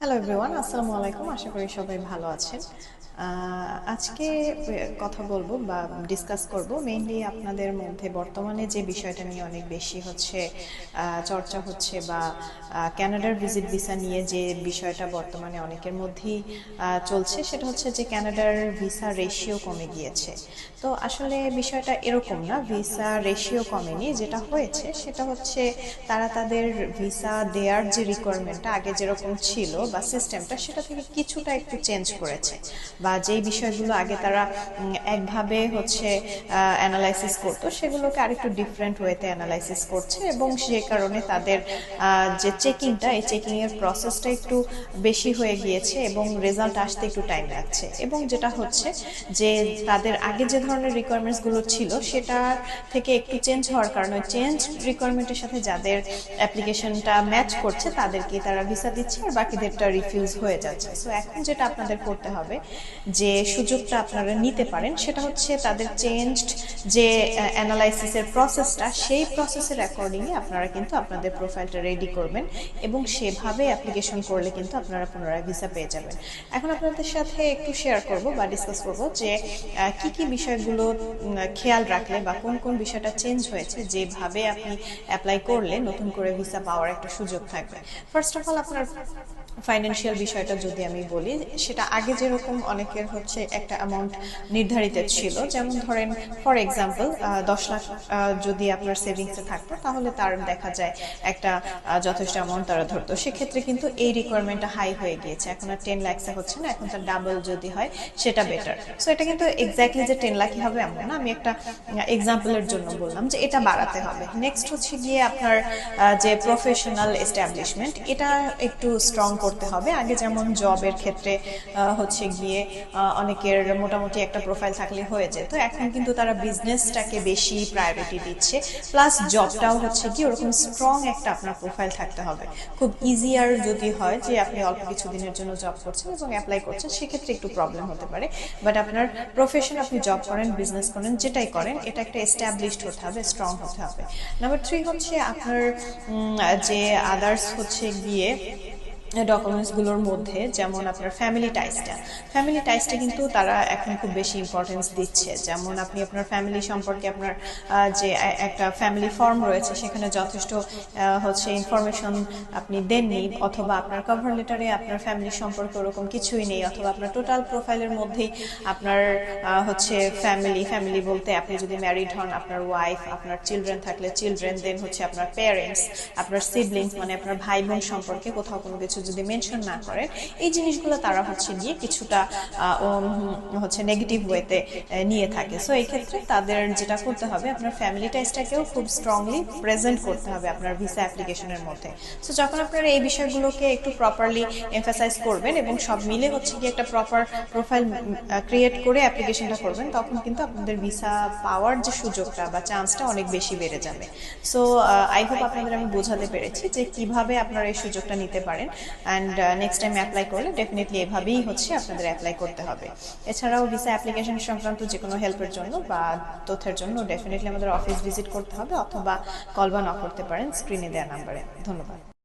Hello everyone আসসালামু আলাইকুম। আশা করি সবাই ভালো আছেন। আজকে কথা বলব বা ডিসকাস করব মেইনলি আপনাদের মধ্যে বর্তমানে যে বিষয়টা নিয়ে অনেক বেশি হচ্ছে চর্চা হচ্ছে বা ক্যানাডার ভিজিট ভিসা নিয়ে যে বিষয়টা বর্তমানে অনেকের মধ্যেই চলছে, সেটা হচ্ছে যে ক্যানাডার ভিসা রেশিও কমে গিয়েছে। তো আসলে বিষয়টা এরকম না ভিসা রেশিও কমেনি, যেটা হয়েছে সেটা হচ্ছে তারা তাদের ভিসা দেওয়ার যে রিকোয়ারমেন্টটা আগে যেরকম ছিল বা সিস্টেমটা সেটা থেকে কিছুটা একটু চেঞ্জ করেছে। বা যেই বিষয়গুলো আগে তারা একভাবে হচ্ছে অ্যানালাইসিস করতো, সেগুলোকে আরেকটু ডিফারেন্ট ওয়েতে অ্যানালাইসিস করছে এবং সে কারণে তাদের যে চেকিংটা এই চেকিং এর প্রসেসটা একটু বেশি হয়ে গিয়েছে এবং রেজাল্ট আসতে একটু টাইম লাগছে। এবং যেটা হচ্ছে যে তাদের আগে যে ধরনের রিকোয়ারমেন্টসগুলো ছিল, সেটা থেকে একটু চেঞ্জ হওয়ার কারণে চেঞ্জ রিকোয়ারমেন্টের সাথে যাদের অ্যাপ্লিকেশনটা ম্যাচ করছে তাদেরকে তারা ভিসা দিচ্ছে, আর বাকিদেরটা রিফিউজ হয়ে যাচ্ছে। সো এখন যেটা আপনাদের করতে হবে, যে সুযোগটা আপনারা নিতে পারেন, সেটা হচ্ছে তাদের চেঞ্জড যে অ্যানালাইসিসের প্রসেসটা সেই প্রসেসের অ্যাকর্ডিংয়ে আপনারা কিন্তু আপনাদের প্রোফাইলটা রেডি করবেন এবং সেভাবে অ্যাপ্লিকেশন করলে কিন্তু আপনারা পুনরায় ভিসা পেয়ে যাবেন। এখন আপনাদের সাথে একটু শেয়ার করব বা ডিসকাস করব যে কি কি বিষয়গুলো খেয়াল রাখলে বা কোন কোন বিষয়টা চেঞ্জ হয়েছে, যেভাবে আপনি অ্যাপ্লাই করলে নতুন করে ভিসা পাওয়ার একটা সুযোগ থাকবে। ফার্স্ট অফ অল আপনার ফাইন্যান্সিয়াল বিষয়টা যদি আমি বলি, সেটা আগে যেরকম অনেকের হচ্ছে একটা অ্যামাউন্ট নির্ধারিত ছিল, যেমন ধরেন ফর এক্সাম্পল দশ লাখ যদি আপনার সেভিংসে থাকতো, তাহলে তার দেখা যায় একটা যথেষ্ট অ্যামাউন্ট তারা ধরতো। সেক্ষেত্রে কিন্তু এই রিকোয়ারমেন্টটা হাই হয়ে গিয়েছে। এখন আর টেন লাখসে হচ্ছে না, এখন তার ডাবল যদি হয়, সেটা বেটার সো এটা কিন্তু এক্স্যাক্টলি যে টেন লাখই হবে এমন না। আমি একটা এক্সাম্পলের জন্য বললাম যে এটা বাড়াতে হবে। নেক্সট হচ্ছে গিয়ে আপনার যে প্রফেশনাল এস্টাবলিশমেন্ট এটা একটু স্ট্রং করতে হবে। আগে যেমন জবের ক্ষেত্রে হচ্ছে গিয়ে অনেকের মোটামুটি একটা প্রোফাইল থাকলে হয়ে যেত। এখন কিন্তু তারা বিজনেসটাকে বেশি প্রায়োরিটি দিচ্ছে। প্লাস জবটাও হচ্ছে কি, ওরকম স্ট্রং একটা আপনার প্রোফাইল থাকতে হবে। খুব ইজিয়ার যদি হয় যে আপনি অল্প কিছু দিনের জন্য জব করছেন এবং অ্যাপ্লাই করছেন, সেক্ষেত্রে একটু প্রবলেম হতে পারে। বাট আপনার প্রফেশন আপনি জব করেন বিজনেস করেন, যেটাই করেন, এটা একটা এস্টাবলিশড হতে হবে স্ট্রং হতে হবে। নাম্বার থ্রি হচ্ছে আপনার যে আদার্স হচ্ছে গিয়ে ডকুমেন্টসগুলোর মধ্যে, যেমন আপনার ফ্যামিলি টাইসটা ফ্যামিলি টাইসটা কিন্তু তারা এখন খুব বেশি ইম্পর্টেন্স দিচ্ছে। যেমন আপনি আপনার ফ্যামিলি সম্পর্কে আপনার যে একটা ফ্যামিলি ফর্ম রয়েছে, সেখানে যথেষ্ট হচ্ছে ইনফরমেশন আপনি দেননি, অথবা আপনার কভার লেটারে আপনার ফ্যামিলি সম্পর্কে ওরকম কিছুই নেই, অথবা আপনার টোটাল প্রোফাইলের মধ্যেই আপনার হচ্ছে ফ্যামিলি ফ্যামিলি বলতে আপনি যদি ম্যারিড হন, আপনার ওয়াইফ আপনার চিলড্রেন থাকলে চিলড্রেন দেন হচ্ছে আপনার প্যারেন্টস আপনার সিবলিংস মানে আপনার ভাই বোন সম্পর্কে কোথাও কোনো কিছু যদি মেনশন না করেন এই জিনিসগুলো তারা হচ্ছে গিয়ে কিছুটা হচ্ছে নেগেটিভ ওয়েতে নিয়ে থাকে। সো এই ক্ষেত্রে তাদের যেটা করতে হবে, আপনার ফ্যামিলি টাইসটাকেও খুব স্ট্রংলি প্রেজেন্ট করতে হবে আপনার ভিসা অ্যাপ্লিকেশনের মধ্যে। সো যখন আপনারা এই বিষয়গুলোকে একটু প্রপারলি এমফাসাইজ করবেন এবং সব মিলে হচ্ছে কি একটা প্রপার প্রোফাইল ক্রিয়েট করে অ্যাপ্লিকেশনটা করবেন, তখন কিন্তু আপনাদের ভিসা পাওয়ার যে সুযোগটা বা চান্সটা অনেক বেশি বেড়ে যাবে। সো আই হোপ আপনাদের আমি বোঝাতে পেরেছি যে কীভাবে আপনারা এই সুযোগটা নিতে পারেন। অ্যান্ড নেক্সট টাইম অ্যাপ্লাই করলে ডেফিনেটলি এভাবেই হচ্ছে আপনাদের অ্যাপ্লাই করতে হবে। এছাড়াও ভিসা অ্যাপ্লিকেশন সংক্রান্ত যে কোনো হেল্পের জন্য বা তথ্যের জন্য ডেফিনেটলি আমাদের অফিস ভিজিট করতে হবে অথবা কল বা করতে পারেন স্ক্রিনে দেওয়া নাম্বারে ধন্যবাদ।